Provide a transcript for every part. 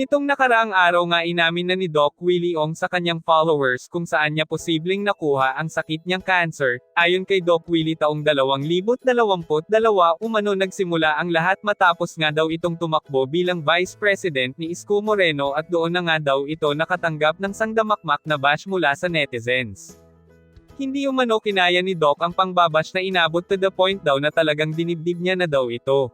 Nitong nakaraang araw nga inamin na ni Doc Willie Ong sa kanyang followers kung saan niya posibleng nakuha ang sakit niyang cancer. Ayon kay Doc Willie taong 2022, umano nagsimula ang lahat matapos nga daw itong tumakbo bilang Vice President ni Isko Moreno at doon na nga daw ito nakatanggap ng sangdamakmak na bash mula sa netizens. Hindi umano kinaya ni Doc ang pangbabash na inabot to the point daw na talagang dinibdib niya na daw ito.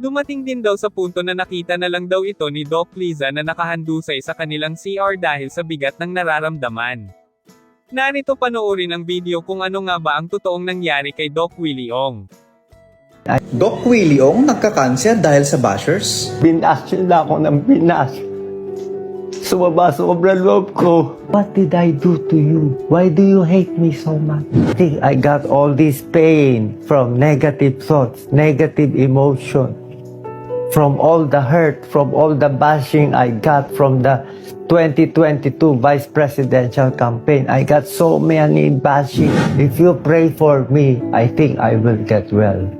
Dumating din daw sa punto na nakita na lang daw ito ni Doc Liza na nakahandusay sa kanilang CR dahil sa bigat ng nararamdaman. Narito panoorin ang video kung ano nga ba ang totoong nangyari kay Doc Willie Ong. Doc Willie Ong nagka-cancer dahil sa bashers? Binas nila ako ng binas. Sumaba sobra loob ko. What did I do to you? Why do you hate me so much? I think I got all this pain from negative thoughts, negative emotion, from all the hurt, from all the bashing I got from the 2022 vice presidential campaign. I got so many bashing. If you pray for me, I think I will get well.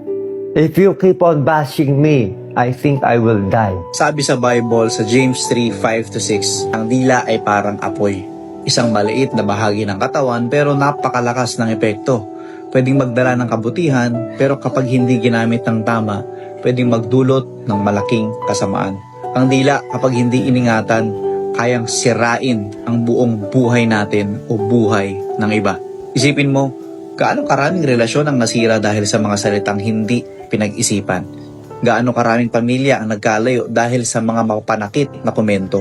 If you keep on bashing me, I think I will die. Sabi sa Bible sa James 3, 5 to 6, ang dila ay parang apoy. Isang maliit na bahagi ng katawan pero napakalakas ng epekto. Pwedeng magdala ng kabutihan pero kapag hindi ginamit ng tama, pwedeng magdulot ng malaking kasamaan. Ang dila kapag hindi iningatan, kayang sirain ang buong buhay natin o buhay ng iba. Isipin mo, gaano karaming relasyon ang nasira dahil sa mga salitang hindi pinag-isipan? Gaano karaming pamilya ang nagkalayo dahil sa mga mapanakit na komento?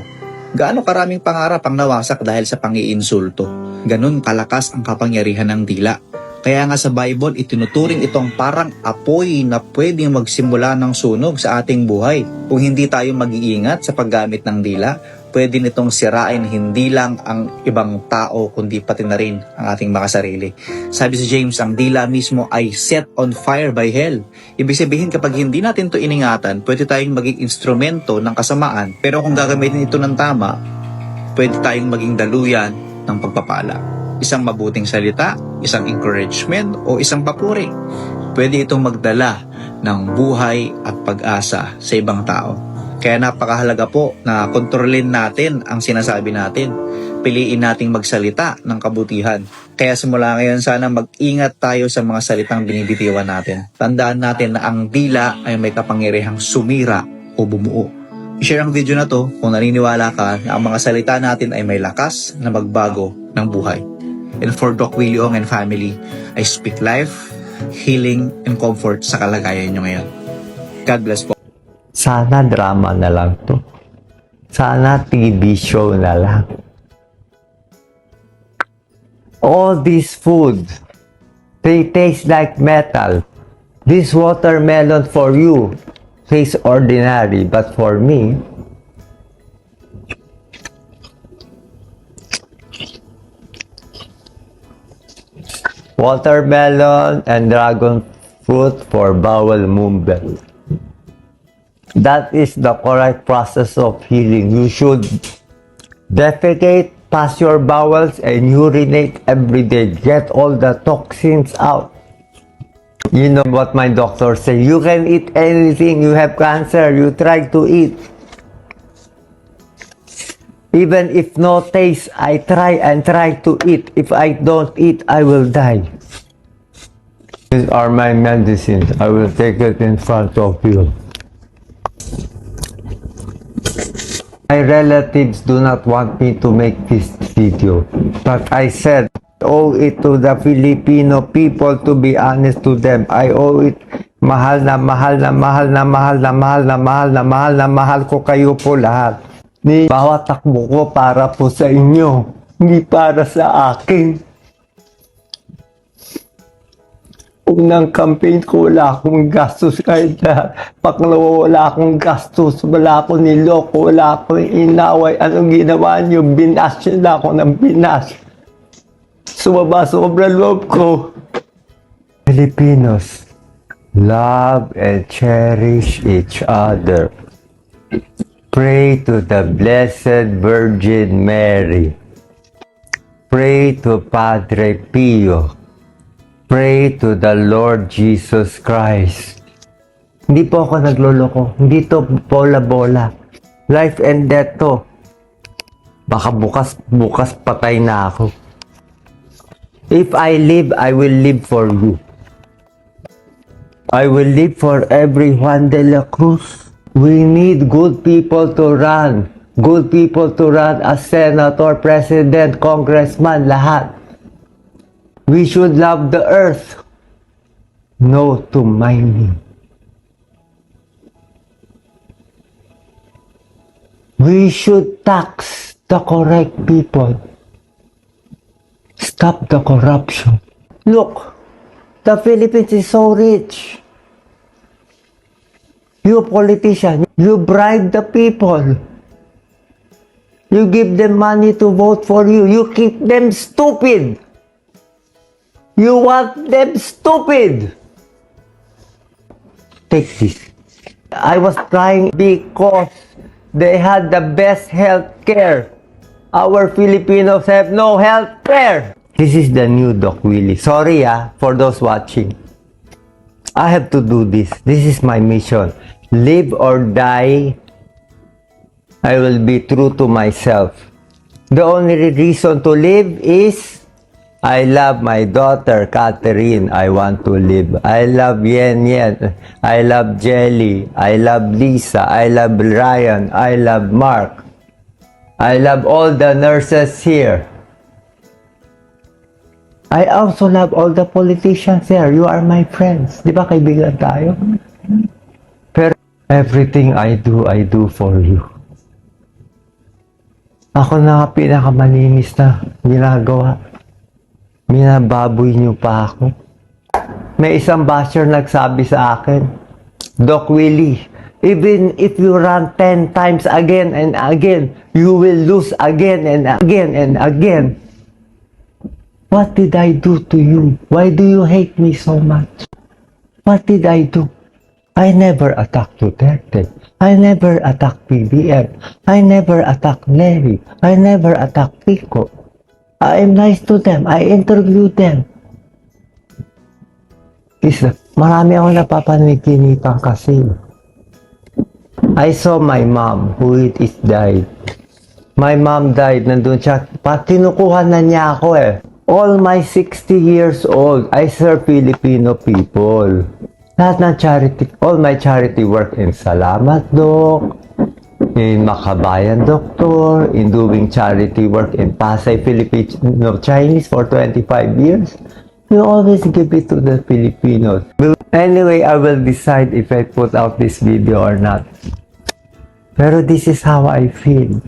Gaano karaming pangarap ang nawasak dahil sa pangiinsulto? Ganon kalakas ang kapangyarihan ng dila. Kaya nga sa Bible, itinuturing itong parang apoy na pwedeng magsimula ng sunog sa ating buhay. Kung hindi tayo mag-iingat sa paggamit ng dila, pwede nitong sirain hindi lang ang ibang tao kundi pati na rin ang ating mga sarili. Sabi si James, ang dila mismo ay set on fire by hell. Ibig sabihin kapag hindi natin to iningatan, pwede tayong maging instrumento ng kasamaan. Pero kung gagamitin ito ng tama, pwede tayong maging daluyan ng pagpapala. Isang mabuting salita, isang encouragement, o isang papuri. Pwede itong magdala ng buhay at pag-asa sa ibang tao. Kaya napakahalaga po na kontrolin natin ang sinasabi natin. Piliin nating magsalita ng kabutihan. Kaya simula ngayon sana mag-ingat tayo sa mga salitang binibitiwan natin. Tandaan natin na ang dila ay may kapangyarihang sumira o bumuo. I-share ang video na to kung naniniwala ka na ang mga salita natin ay may lakas na magbago ng buhay. And for Doc Willie and family, I speak life, healing, and comfort sa kalagayan nyo ngayon. God bless po. Sana drama na lang to. Sana TV show na lang. All these food, they taste like metal. This watermelon for you tastes ordinary, but for me, watermelon and dragon fruit for bowel movement. That is the correct process of healing. You should defecate, pass your bowels, and urinate every day. Get all the toxins out. You know what my doctor say. You can eat anything. You have cancer. You try to eat. Even if no taste, I try and try to eat. If I don't eat, I will die. These are my medicines. I will take it in front of you. My relatives do not want me to make this video, but I said, owe it to the Filipino people to be honest to them. I owe it. Mahal na mahal na mahal na mahal na mahal na mahal na mahal na mahal ko kayo po lahat. Ni bawat takbo ko para po sa inyo, hindi para sa akin. Unang campaign ko, wala akong gastos kahit na pangalawa, wala akong gastos, wala akong niloko, wala akong inaway. Anong ginawa niyo? Binas niyo na ako ng binas. Sumaba sobra loob ko. Filipinos, love and cherish each other. Pray to the Blessed Virgin Mary. Pray to Padre Pio. Pray to the Lord Jesus Christ. Hindi po ako nagloloko. Hindi to bola-bola. Life and death to. Baka bukas, bukas patay na ako. If I live, I will live for you. I will live for every Juan de la Cruz. We need good people to run. Good people to run as senator, president, congressman, lahat. We should love the earth. No to mining. We should tax the correct people. Stop the corruption. Look, the Philippines is so rich. You politician, you bribe the people. You give them money to vote for you. You keep them stupid. You want them stupid. Take this. I was trying because they had the best health care. Our Filipinos have no health care. This is the new Doc Willie. Sorry ah, for those watching. I have to do this. This is my mission. Live or die, I will be true to myself. The only reason to live is I love my daughter, Catherine. I want to live. I love Yen Yen. I love Jelly. I love Lisa. I love Ryan. I love Mark. I love all the nurses here. I also love all the politicians here. You are my friends. Di ba kaibigan tayo? Pero everything I do, I do for you. Ako na nga pinakamalinis na ginagawa. Minababoy niyo pa ako. May isang basher nagsabi sa akin, Doc Willie, even if you run 10 times again and again, you will lose again and again and again. What did I do to you? Why do you hate me so much? What did I do? I never attacked Duterte. I never attacked PBM. I never attacked Larry. I never attacked Pico. I am nice to them. I interview them. Isa, marami ako napapaniginitan kasi. I saw my mom who is died. My mom died, nandun siya. Pa, kinukuha na niya ako eh. All my 60 years old, I serve Filipino people. Lahat ng charity, all my charity work in Salamat Doc, in Makabayan Doctor, in doing charity work in Pasay Filipino Chinese for 25 years. You always give it to the Filipinos. Anyway, I will decide if I put out this video or not. Pero this is how I feel.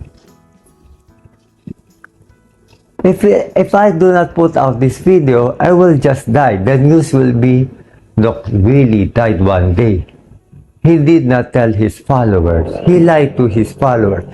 If, if I do not put out this video, I will just die. The news will be, Doc Willie died one day. He did not tell his followers. He lied to his followers.